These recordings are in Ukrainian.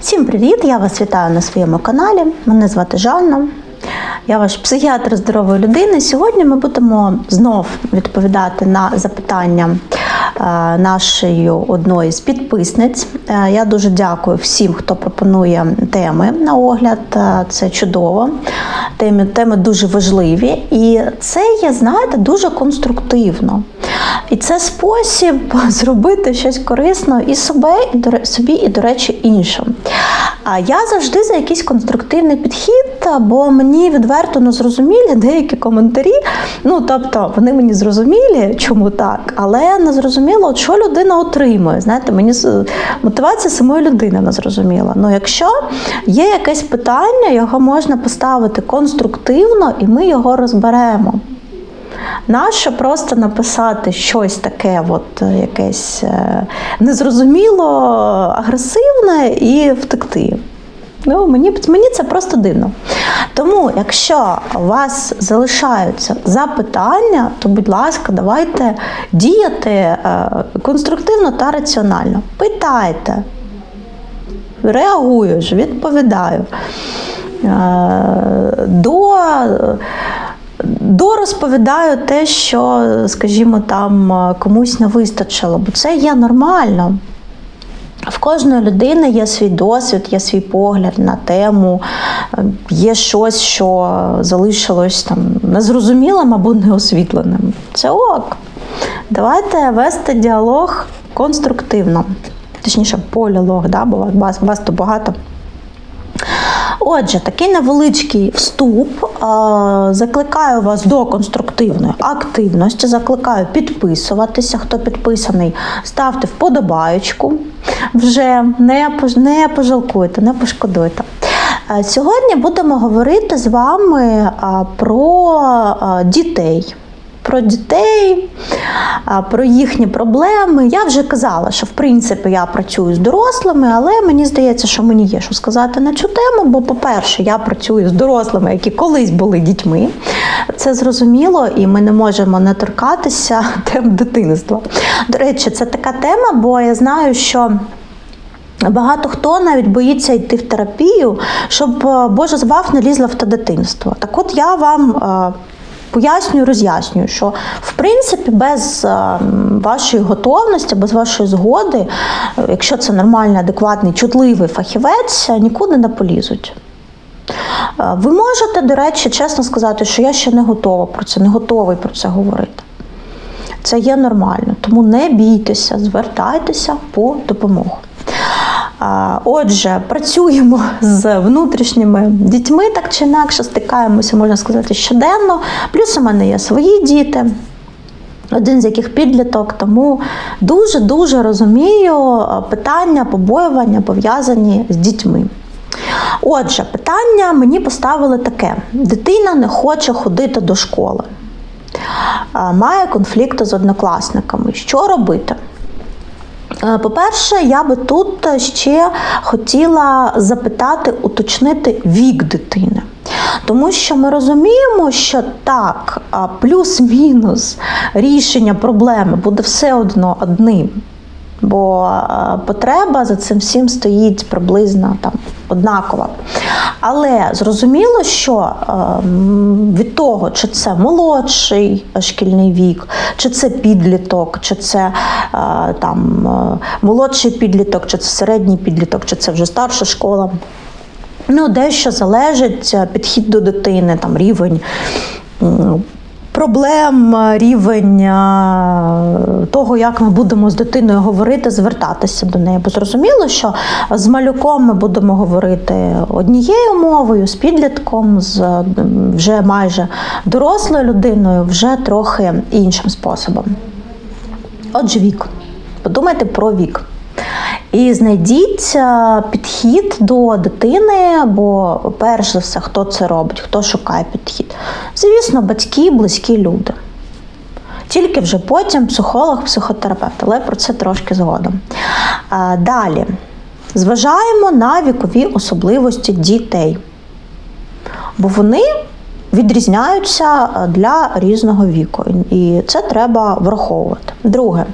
Всім привіт! Я вас вітаю на своєму каналі. Мене звати Жанна. Я ваш психіатр здорової людини. Сьогодні ми будемо знов відповідати на запитання е, нашої одної з підписниць. Е, Я дуже дякую всім, хто пропонує теми на огляд. Е, Це чудово. Теми, теми дуже важливі. І це є, знаєте, дуже конструктивно. І це спосіб зробити щось корисно і собі, і, до речі, іншим. А я завжди за якийсь конструктивний підхід, бо мені відверто не зрозумілі деякі коментарі. Ну, тобто, вони мені зрозумілі, чому так, але не зрозуміло, от що людина отримує. Знаєте, мені мотивація самої людини не зрозуміла. Ну, якщо є якесь питання, його можна поставити конструктивно, і ми його розберемо. Нащо просто написати щось таке, от е, якесь е, незрозуміло, агресивне і втекти. Ну, мені, мені це просто дивно. Тому, якщо у вас залишаються запитання, то, будь ласка, давайте діяти е, конструктивно та раціонально. Питайте, реагую ж, відповідаю. Е, До дорозповідаю те, що, скажімо, там комусь не вистачило, бо це є нормально. В кожної людини є свій досвід, є свій погляд на тему, є щось, що залишилось там незрозумілим або неосвітленим. Це ок. Давайте вести діалог конструктивно. Точніше, полілог, да, бо вас, вас то багато. Отже, такий невеличкий вступ. Закликаю вас до конструктивної активності. Закликаю підписуватися. Хто підписаний, ставте вподобаючку. Вже не, не пожалкуйте, не пошкодуйте. Е, Сьогодні будемо говорити з вами про дітей. Про дітей, про їхні проблеми. Я вже казала, що в принципі я працюю з дорослими, але мені здається, що мені є що сказати на цю тему. Бо, по-перше, я працюю з дорослими, які колись були дітьми. Це зрозуміло, і ми не можемо не торкатися тем дитинства. До речі, це така тема, бо я знаю, що. Багато хто навіть боїться йти в терапію, щоб е, Боже збав не лізла в те дитинство. Так от я вам е, пояснюю, роз'яснюю, що в принципі без е, вашої готовності, без вашої згоди, е, якщо це нормальний, адекватний, чутливий фахівець, е, нікуди не полізуть. Ви можете, до речі, чесно сказати, що я ще не готова про це, не готовий про це говорити. Це є нормально, тому не бійтеся, звертайтеся по допомогу. Отже, працюємо з внутрішніми дітьми, так чи інакше, стикаємося, можна сказати, щоденно. Плюс у мене є свої діти. Один з яких підліток, тому дуже-дуже розумію питання побоювання пов'язані з дітьми. Отже, питання мені поставили таке: дитина не хоче ходити до школи, має конфлікти з однокласниками. Що робити? Е, По-перше, я би тут ще хотіла запитати, уточнити вік дитини. Тому що ми розуміємо, що так, плюс-мінус рішення проблеми буде все одно одним. Бо е, потреба за цим всім стоїть приблизно там однакова. Але зрозуміло, що е, від того, чи це молодший шкільний вік, чи це підліток, чи це е, там молодший підліток, чи це середній підліток, чи це вже старша школа. Ну, дещо залежить підхід до дитини, там рівень. Проблем, е, рівень е, того, як ми будемо з дитиною говорити, звертатися до неї. Бо зрозуміло, що з малюком ми будемо говорити однією мовою, з підлітком, з вже майже дорослою людиною, вже трохи іншим способом. Отже, вік. Подумайте про вік. І знайдіть е, підхід до дитини, бо перш за все, хто це робить, хто шукає підхід. Звісно, батьки, близькі люди. Тільки вже потім психолог, психотерапевт, але про це трошки згодом. Е, Далі зважаємо на вікові особливості дітей, бо вони відрізняються е, для різного віку, і це треба враховувати. Друге,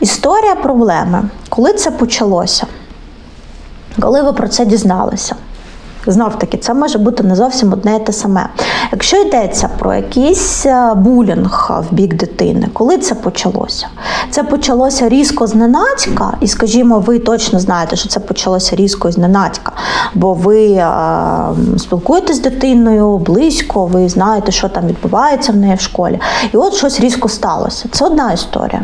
історія проблеми. Коли це почалося? Коли ви про це дізналися? Знов таки, це може бути не зовсім одне і те саме. Якщо йдеться про якийсь е, булінг в бік дитини, коли це почалося? Це почалося різко зненацька, і, скажімо, ви точно знаєте, що це почалося різко зненацька, бо ви е, спілкуєтесь з дитиною близько, ви знаєте, що там відбувається в неї в школі. І от щось різко сталося. Це одна історія.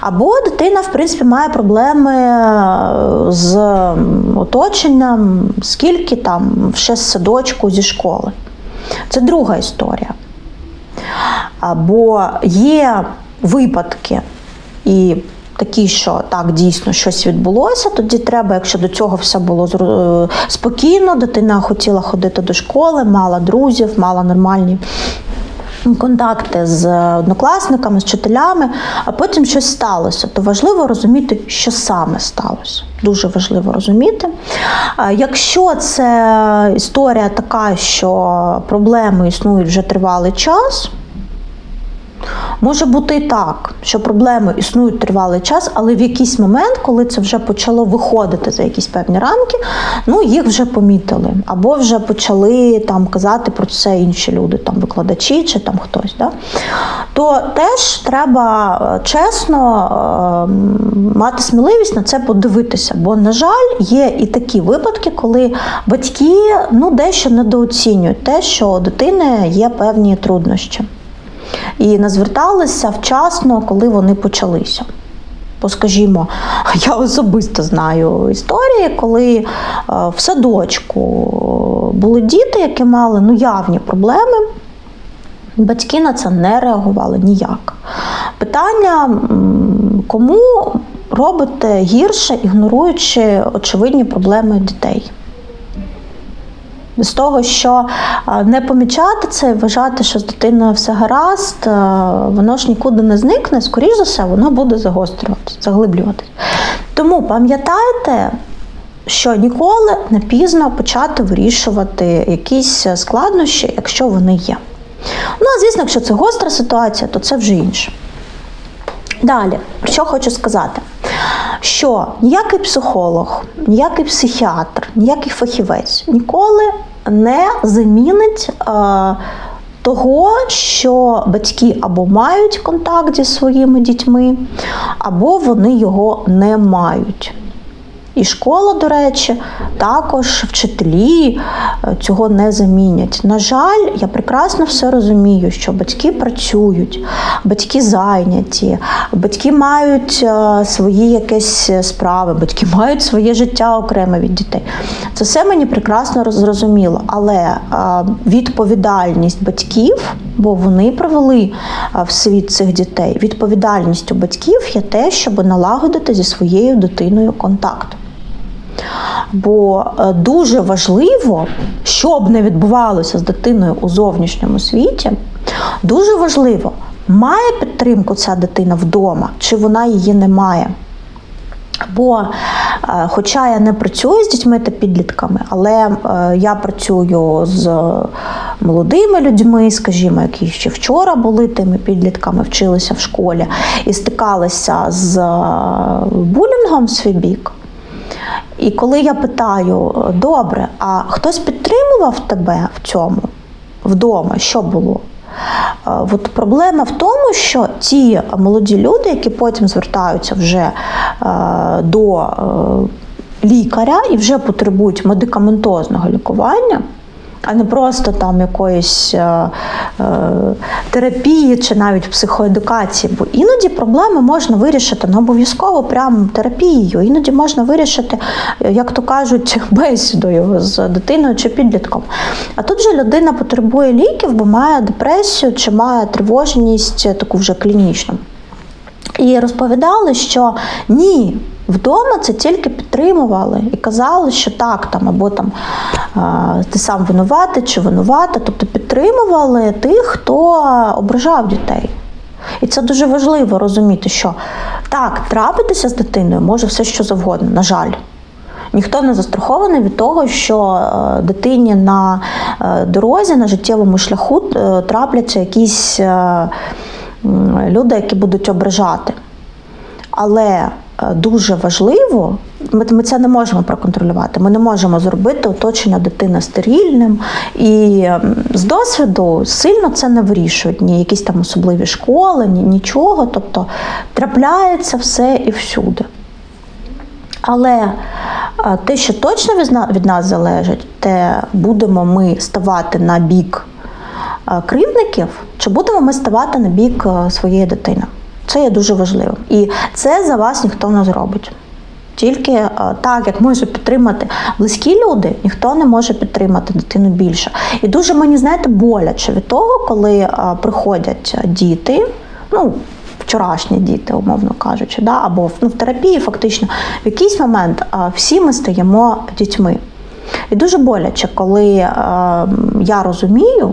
Або дитина, в принципі, має проблеми е, з оточенням, скільки там ще з садочку зі школи. Це друга історія. Або є випадки і такі, що так дійсно щось відбулося, тоді треба, якщо до цього все було е, спокійно, дитина хотіла ходити до школи, мала друзів, мала нормальні контакти з однокласниками, з вчителями, а потім щось сталося, то важливо розуміти, що саме сталося. Дуже важливо розуміти. Якщо це історія така, що проблеми існують вже тривалий час. Може бути і так, що проблеми існують тривалий час, але в якийсь момент, коли це вже почало виходити за якісь певні рамки, ну їх вже помітили, або вже почали там казати про це інші люди, там викладачі чи там хтось. Да? То теж треба е, чесно е, мати сміливість на це подивитися. Бо, на жаль, є і такі випадки, коли батьки ну, дещо недооцінюють те, що у дитини є певні труднощі і не зверталися вчасно, коли вони почалися. Бо, скажімо, я особисто знаю історії, коли е, в садочку були діти, які мали ну, явні проблеми. Батьки на це не реагували ніяк. Питання, кому робите гірше, ігноруючи очевидні проблеми дітей? З того, що е, не помічати це вважати, що з дитиною все гаразд, е, воно ж нікуди не зникне, скоріш за все, воно буде загострюватися, заглиблюватися. Тому пам'ятайте, що ніколи не пізно почати вирішувати якісь складнощі, якщо вони є. Ну, а звісно, якщо це гостра ситуація, то це вже інше. Далі, про що хочу сказати? Що ніякий психолог, ніякий психіатр, ніякий фахівець ніколи не замінить е, того, що батьки або мають контакт зі своїми дітьми, або вони його не мають. І школа, до речі, також вчителі е, цього не замінять. На жаль, я прекрасно все розумію, що батьки працюють, батьки зайняті, батьки мають е, свої якісь справи, батьки мають своє життя окреме від дітей. Це все мені прекрасно зрозуміло. Але е, відповідальність батьків, бо вони привели е, в світ цих дітей, відповідальністю батьків є те, щоб налагодити зі своєю дитиною контакт. Бо е, дуже важливо, що б не відбувалося з дитиною у зовнішньому світі, дуже важливо, має підтримку ця дитина вдома, чи вона її не має. Бо, е, хоча я не працюю з дітьми та підлітками, але е, я працюю з молодими людьми, скажімо, які ще вчора були тими підлітками, вчилися в школі і стикалися з булінгом в свій бік. І коли я питаю, добре, а хтось підтримував тебе в цьому вдома? Що було? Е, От проблема в тому, що ті молоді люди, які потім звертаються вже е, до е, лікаря і вже потребують медикаментозного лікування, а не просто там якоїсь е, е, терапії чи навіть психоедукації. Бо іноді проблеми можна вирішити не обов'язково прямо терапією, іноді можна вирішити, як то кажуть, бесідою з дитиною чи підлітком. А тут же людина потребує ліків, бо має депресію чи має тривожність таку вже клінічну. І розповідали, що ні, вдома це тільки підтримували і казали, що так, там або там ти сам винуватий чи винувата, тобто підтримували тих, хто ображав дітей. І це дуже важливо розуміти, що так, трапитися з дитиною може все що завгодно, на жаль. Ніхто не застрахований від того, що е, дитині на е, дорозі, на життєвому шляху е, трапляться якісь люди, які будуть ображати. Але дуже важливо. Ми, ми це не можемо проконтролювати. Ми не можемо зробити оточення дитини стерильним. І з досвіду сильно це не вирішують ні якісь там особливі школи, ні нічого. Тобто трапляється все і всюди. Але е, те, що точно від нас залежить, те будемо ми ставати на бік е, кривдників, чи будемо ми ставати на бік е, своєї дитини. Це є дуже важливим. І це за вас ніхто не зробить. Тільки е, так, як може підтримати близькі люди, ніхто не може підтримати дитину більше. І дуже мені, знаєте, боляче від того, коли е, приходять діти, ну, вчорашні діти, умовно кажучи, да, або ну, в терапії, фактично, в якийсь момент е, всі ми стаємо дітьми. І дуже боляче, коли е, я розумію,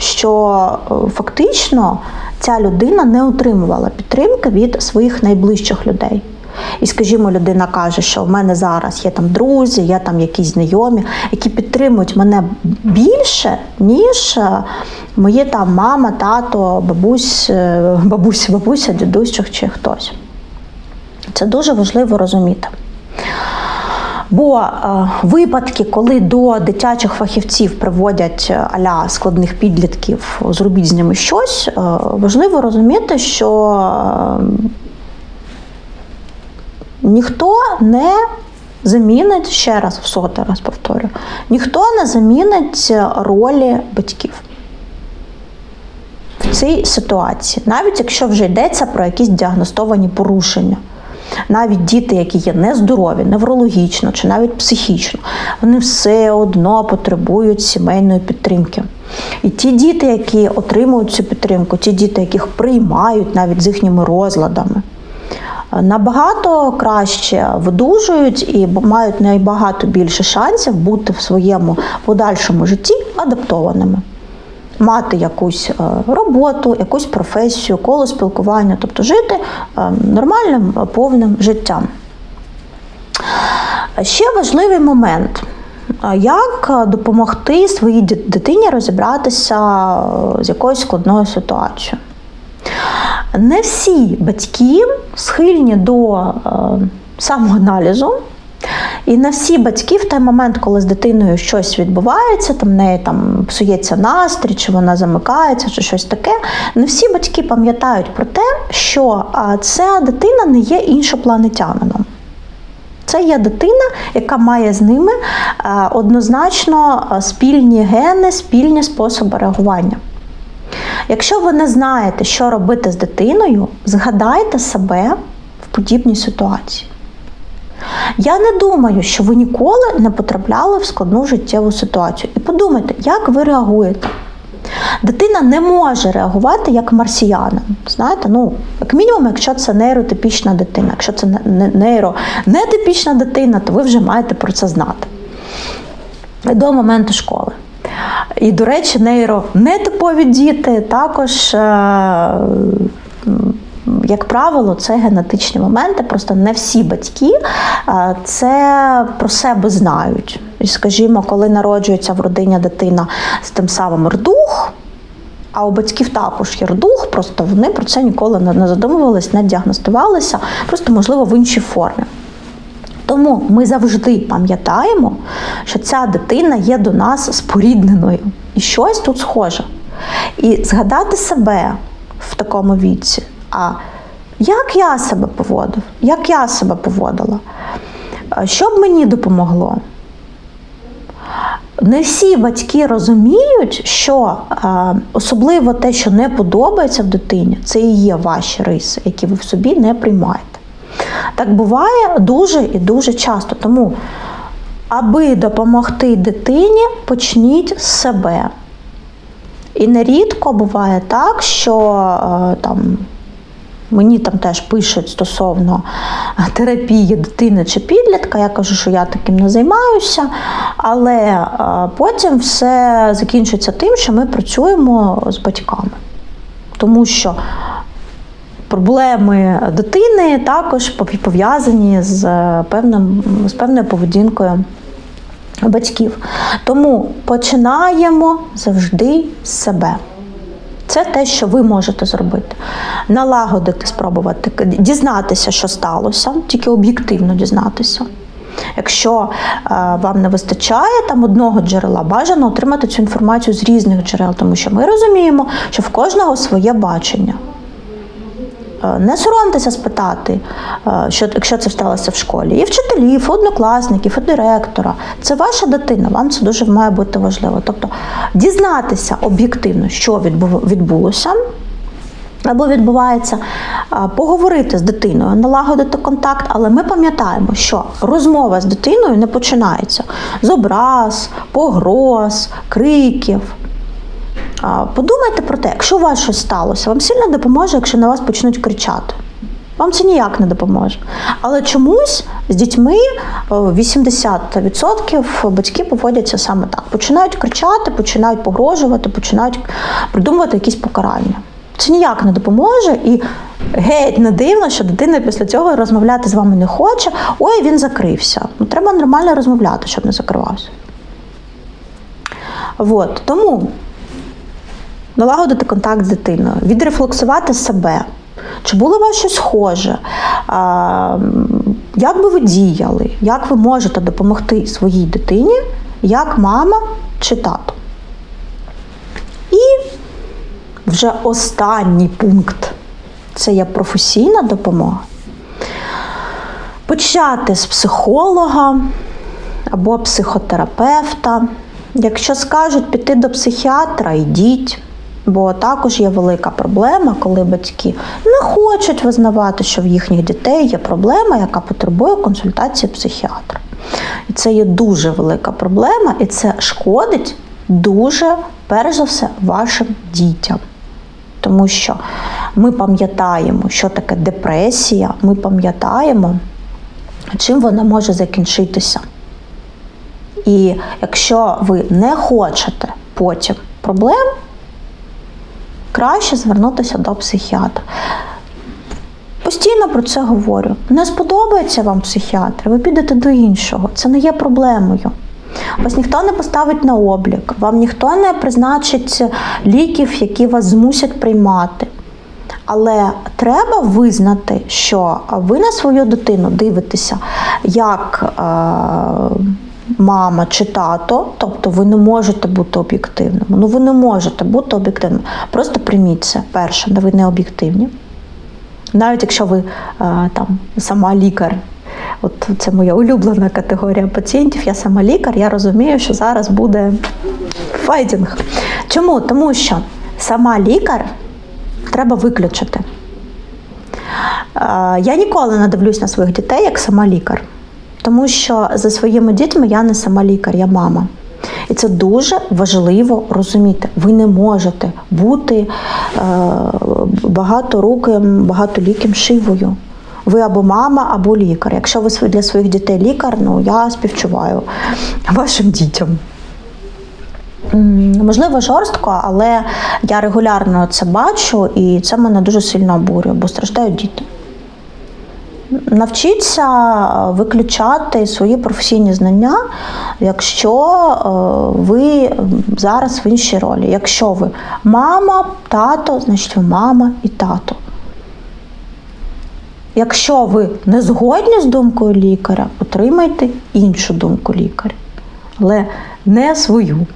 що е, фактично ця людина не отримувала підтримки від своїх найближчих людей. І, скажімо, людина каже, що в мене зараз є там друзі, є там якісь знайомі, які підтримують мене більше, ніж е, мої там мама, тато, бабусь, е, бабусь, бабуся, дідусь чи хтось. Це дуже важливо розуміти. Бо е, випадки, коли до дитячих фахівців приводять е, аля складних підлітків, зробіть з ними щось, е, важливо розуміти, що ніхто не замінить, ще раз в сотий раз повторю, ніхто не замінить ролі батьків в цій ситуації, навіть якщо вже йдеться про якісь діагностовані порушення. Навіть діти, які є нездорові, неврологічно чи навіть психічно, вони все одно потребують сімейної підтримки. І ті діти, які отримують цю підтримку, ті діти, яких приймають навіть з їхніми розладами, набагато краще видужують і мають набагато більше шансів бути в своєму подальшому житті адаптованими мати якусь е, роботу, якусь професію, коло спілкування, тобто жити е, нормальним е, повним життям. Ще важливий момент. Як допомогти своїй дитині розібратися з якоюсь складною ситуацією? Не всі батьки схильні до самоаналізу, і не всі батьки в той момент, коли з дитиною щось відбувається, там в неї там псується настрій, чи вона замикається, чи щось таке. Не всі батьки пам'ятають про те, що ця дитина не є іншопланетянином. Це є дитина, яка має з ними однозначно спільні гени, спільні способи реагування. Якщо ви не знаєте, що робити з дитиною, згадайте себе в подібній ситуації. Я не думаю, що ви ніколи не потрапляли в складну життєву ситуацію. І подумайте, як ви реагуєте. Дитина не може реагувати як марсіянин. Знаєте, ну, як мінімум, якщо це нейротипічна дитина. Якщо це не- не- нейро нетипічна дитина, то ви вже маєте про це знати до моменту школи. І, до речі, нейро нетипові діти також, е, як правило, це генетичні моменти. Просто не всі батьки це про себе знають. Скажімо, коли народжується в родині дитина з тим самим рдух, а у батьків також є рдух, просто вони про це ніколи не задумувались, не діагностувалися, просто можливо в іншій формі. Тому ми завжди пам'ятаємо, що ця дитина є до нас спорідненою і щось тут схоже. І згадати себе в такому віці, а як я себе поводив, як я себе поводила, що б мені допомогло? Не всі батьки розуміють, що е, особливо те, що не подобається в дитині, це і є ваші риси, які ви в собі не приймаєте. Так буває дуже і дуже часто. Тому, аби допомогти дитині, почніть з себе. І нерідко буває так, що е, там. Мені там теж пишуть стосовно терапії дитини чи підлітка. Я кажу, що я таким не займаюся, але е, потім все закінчується тим, що ми працюємо з батьками. Тому що проблеми дитини також пов'язані з, певним, з певною поведінкою батьків. Тому починаємо завжди з себе. Це те, що ви можете зробити. Налагодити, спробувати, дізнатися, що сталося, тільки об'єктивно дізнатися. Якщо е, вам не вистачає там одного джерела, бажано отримати цю інформацію з різних джерел, тому що ми розуміємо, що в кожного своє бачення. Е, Не соромтеся спитати, е, що, якщо це сталося в школі, і вчителів, однокласників, і директора. Це ваша дитина, вам це дуже має бути важливо. Тобто дізнатися об'єктивно, що відбулося. Або відбувається поговорити з дитиною, налагодити контакт, але ми пам'ятаємо, що розмова з дитиною не починається з образ, погроз, криків. Подумайте про те, якщо у вас щось сталося, вам сильно допоможе, якщо на вас почнуть кричати. Вам це ніяк не допоможе. Але чомусь з дітьми 80% батьки поводяться саме так. Починають кричати, починають погрожувати, починають придумувати якісь покарання. Це ніяк не допоможе і геть не дивно, що дитина після цього розмовляти з вами не хоче. Ой, він закрився. Ну, треба нормально розмовляти, щоб не закривався. От, тому налагодити контакт з дитиною, відрефлексувати себе. Чи було у вас щось схоже? А, Як би ви діяли? Як ви можете допомогти своїй дитині, як мама чи тато? І вже останній пункт це є професійна допомога. Почати з психолога або психотерапевта. Якщо скажуть піти до психіатра, йдіть. Бо також є велика проблема, коли батьки не хочуть визнавати, що в їхніх дітей є проблема, яка потребує консультації психіатра. І це є дуже велика проблема, і це шкодить дуже, перш за все, вашим дітям. Тому що ми пам'ятаємо, що таке депресія, ми пам'ятаємо, чим вона може закінчитися. І якщо ви не хочете потім проблем, краще звернутися до психіатра. Постійно про це говорю. Не сподобається вам психіатр, ви підете до іншого. Це не є проблемою. Вас ніхто не поставить на облік, вам ніхто не призначить ліків, які вас змусять приймати. Але треба визнати, що ви на свою дитину дивитеся як е, мама чи тато, тобто ви не можете бути об'єктивним. Ну ви не можете бути об'єктивним. Просто прийміть це перше, ви не об'єктивні. Навіть якщо ви е, там сама лікар, от це моя улюблена категорія пацієнтів, я сама лікар, я розумію, що зараз буде файтінг. Чому? Тому що сама лікар треба виключити. Е, Я ніколи не дивлюсь на своїх дітей як сама лікар, тому що за своїми дітьми я не сама лікар, я мама. І це дуже важливо розуміти. Ви не можете бути е, багаторуким, багатоліким шивою. Ви або мама, або лікар. Якщо ви для своїх дітей лікар, ну я співчуваю вашим дітям. Можливо, жорстко, але я регулярно це бачу, і це мене дуже сильно обурює, бо страждають діти. Навчіться виключати свої професійні знання, якщо е, ви зараз в іншій ролі. Якщо ви мама, тато, значить ви мама і тато. Якщо ви не згодні з думкою лікаря, отримайте іншу думку лікаря, але не свою.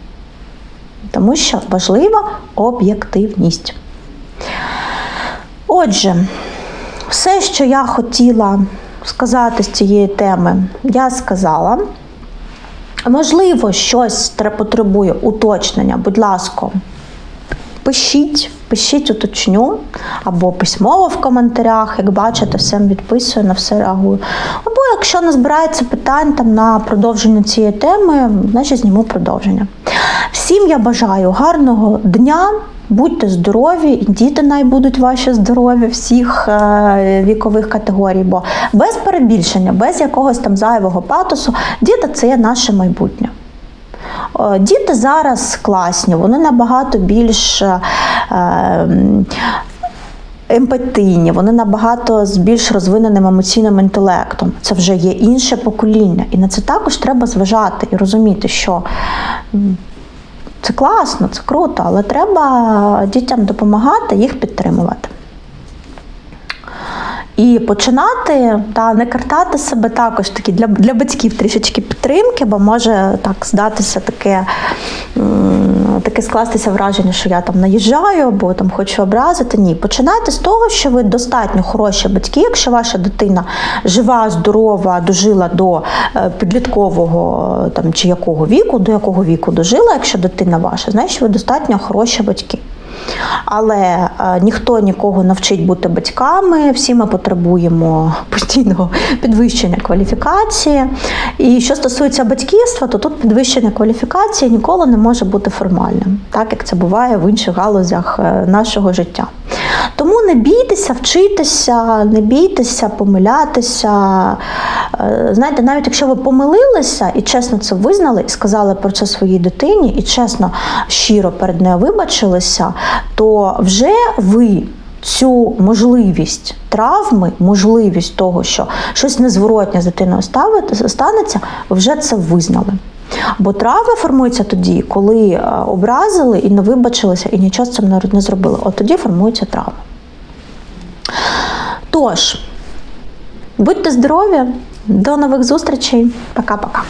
Тому що важлива об'єктивність. Отже, все, що я хотіла сказати з цієї теми, я сказала. Можливо, щось потребує уточнення, будь ласка, пишіть, пишіть, уточню, або письмово в коментарях, як бачите, всім відписую, на все реагую. Або якщо не збирається питань там на продовження цієї теми, значить зніму продовження. Всім я бажаю гарного дня. Будьте здорові, діти най будуть ваші здорові всіх е, вікових категорій, бо без перебільшення, без якогось там зайвого патосу, діти це є наше майбутнє. Діти зараз класні, вони набагато більш е, м, емпатійні, вони набагато з більш розвиненим емоційним інтелектом. Це вже є інше покоління. І на це також треба зважати і розуміти, що Це класно, це круто, але треба дітям допомагати, їх підтримувати. І починати та не картати себе також такі для, для батьків трішечки підтримки, бо може так здатися таке, таке скластися враження, що я там наїжджаю або там хочу образити. Ні, починайте з того, що ви достатньо хороші батьки, якщо ваша дитина жива, здорова, дожила до е, підліткового там чи якого віку, до якого віку дожила, якщо дитина ваша, значить ви достатньо хороші батьки. Але е, ніхто нікого навчить бути батьками. Всі ми потребуємо постійного підвищення кваліфікації. І що стосується батьківства, то тут підвищення кваліфікації ніколи не може бути формальним, так як це буває в інших галузях е, нашого життя. Тому не бійтеся вчитися, не бійтеся помилятися. Е, Знаєте, навіть якщо ви помилилися і чесно це визнали, і сказали про це своїй дитині, і чесно, щиро перед нею вибачилися, то вже ви цю можливість травми, можливість того, що щось незворотнє з дитиною станеться, вже це визнали. Бо травма формується тоді, коли е, образили і не вибачилися, і нічого з цим не- зробили. От тоді формується травма. Тож, будьте здорові, до нових зустрічей. Пока-пока.